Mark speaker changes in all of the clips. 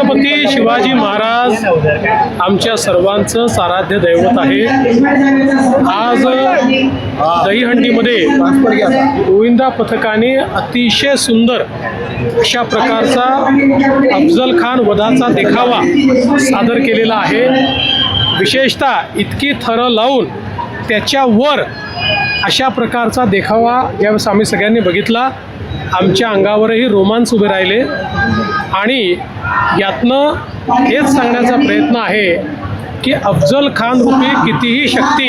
Speaker 1: छत्रपती शिवाजी महाराज आमच्या सर्वांचं साराध्य दैवत आहे. आज दहीहंडीमध्ये गोविंदा पथकाने अतिशय सुंदर अशा प्रकारचा अफजल खान वधाचा देखावा सादर केलेला आहे. विशेषतः इतकी थरं लावून त्याच्यावर अशा प्रकारचा देखावा यावेळेस आम्ही सगळ्यांनी बघितला. आमच्या अंगावरही रोमांच उभे राहिले. आणि यातनं हेच सांगण्याचा प्रयत्न आहे की अफजल खान रूपी कितीही शक्ती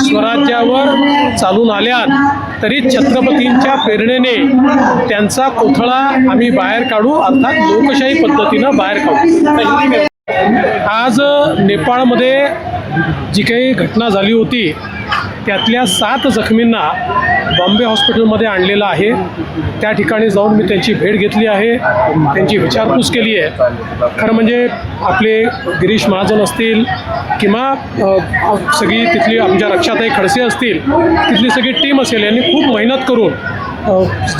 Speaker 1: स्वराज्यावर चालून आल्यात तरी छत्रपतींच्या प्रेरणेने त्यांचा कोथळा आम्ही बाहेर काढू अर्थात लोकशाही पद्धतीनं बाहेर काढू. आज नेपाळमध्ये जी काही घटना झाली होती त्यातल्या सात जखमींना बॉम्बे हॉस्पिटलमध्ये आणलेलं आहे. त्या ठिकाणी जाऊन मी त्यांची भेट घेतली आहे. त्यांची विचारपूस केली आहे. खरं म्हणजे आपले गिरीश महाजन असतील किंवा सगळी तिथली आमच्या रक्षाताई खडसे असतील तिथली सगळी टीम असेल यांनी खूप मेहनत करून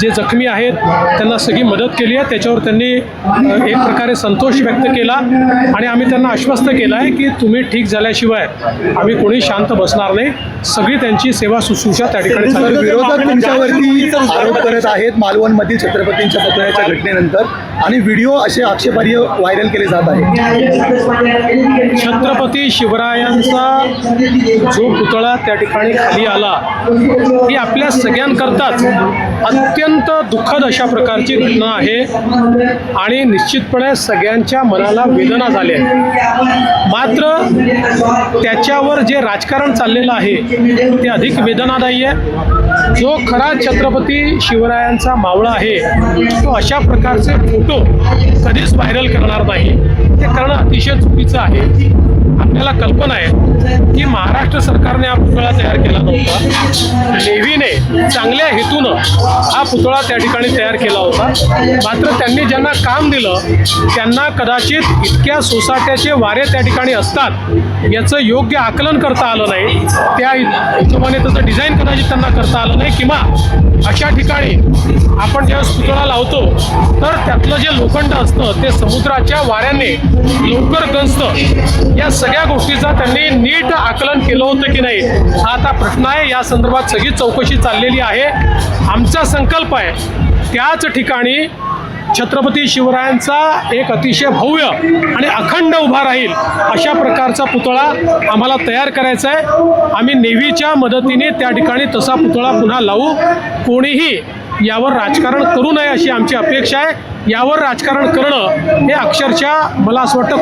Speaker 1: जे जखमी आहेत त्यांना सगळी मदत केली आहे. त्याच्यावर त्यांनी एक प्रकारे संतोष व्यक्त केला. आणि आम्ही त्यांना आश्वस्त केलं आहे की तुम्ही ठीक झाल्याशिवाय आम्ही कोणी शांत बसणार नाही. सगळी त्यांची सेवा शुश्रूषा त्या ठिकाणी
Speaker 2: विरोधक तुमच्यावरती आरोप करत आहेत मालवणमधील छत्रपतींच्या पुतळ्याच्या घटनेनंतर. आणि व्हिडिओ असे आक्षेपार्ह व्हायरल केले जात आहेत.
Speaker 1: छत्रपती शिवरायांचा जो पुतळा त्या ठिकाणी खाली आला ही आपल्या सगळ्यांकरताच अत्यंत दुःखद अशा प्रकारची घटना आहे. आणि निश्चितपणे सगळ्यांच्या मनाला वेदना झाल्या मात्र त्याच्यावर जे राजकारण चाललेलं आहे ते अधिक वेदनादायी आहे. जो खरा छत्रपती शिवरायांचा मावळा आहे तो अशा प्रकारचे फोटो कधीच व्हायरल करणार नाही. ते करणं अतिशय चुकीचं आहे. आपल्याला कल्पना आहे की महाराष्ट्र सरकारने हा पुतळा तयार केला नव्हता. नेव्हीने चांगल्या हेतूनं हा पुतळा त्या ठिकाणी तयार केला होता. मात्र त्यांनी ज्यांना काम दिलं त्यांना कदाचित इतक्या सोसाट्याचे वारे त्या ठिकाणी असतात याचं योग्य आकलन करता आलं नाही. त्या हिशोबाने त्याचं डिझाईन कदाचित त्यांना करता आलं नाही किंवा अशा ठिकाणी आपण ज्यावेळेस पुतळा लावतो तर त्यातलं जे लोखंड असतं ते समुद्राच्या वाऱ्याने लवकर गंजतं. या सगळ्या गोष्टीचा त्यांनी नीट आकलन केलं होतं की नाही? हा आता प्रश्न आहे. या संदर्भात सगळी चौकशी चाललेली आहे. आमचा संकल्प आहे. त्याच ठिकाणी छत्रपती शिवरायांचा एक अतिशय भव्य आणि अखंड उभा राहील अशा प्रकारचा पुतळा आम्हाला तयार करायचा आहे. आम्ही नेव्हीच्या मदतीने त्या ठिकाणी तसा पुतळा पुन्हा लावू. कोणीही यावर राजकारण करू नये अशी आमची अपेक्षा आहे. यावर राजकारण करणं हे अक्षरशः मला असं वाटतं